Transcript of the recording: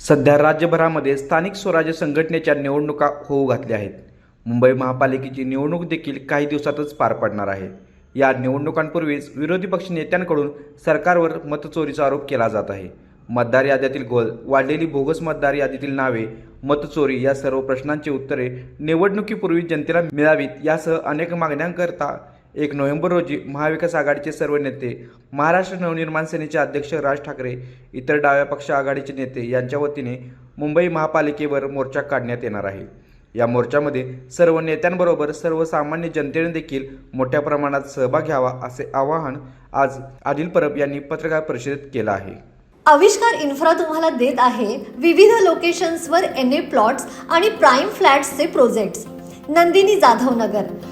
सध्या राज्यभरामध्ये स्थानिक स्वराज्य संघटनेच्या निवडणुका होऊ घातल्या आहेत. मुंबई महापालिकेची निवडणूक देखील काही दिवसातच पार पडणार आहे. या निवडणुकांपूर्वीच विरोधी पक्ष नेत्यांकडून सरकारवर मतचोरीचा आरोप केला जात आहे. मतदार याद्यातील गोल वाढलेली बोगस मतदार यादीतील नावे मतचोरी या सर्व प्रश्नांची उत्तरे निवडणुकीपूर्वी जनतेला मिळावीत यासह अनेक मागण्यांकरता एक नोव्हेंबर रोजी महाविकास आघाडीचे सर्व नेते महाराष्ट्र नवनिर्माण सेनेचे अध्यक्ष राज ठाकरे इतर डाव्या पक्ष आघाडीचे नेते यांच्या वतीने मुंबई महापालिकेवर मोर्चा काढण्यात येणार आहे. या मोर्चामध्ये सर्व नेत्यांबरोबर सर्वसामान्य जनतेने देखील मोठ्या प्रमाणात सहभाग घ्यावा असे आवाहन आज आदिल परब यांनी पत्रकार परिषदेत केलं आहे. आविष्कार इन्फ्रा तुम्हाला देत आहे विविध लोकेशन्सवर एन ए प्लॉट्स आणि प्राईम फ्लॅट्सचे प्रोजेक्ट्स नंदिनी जाधव नगर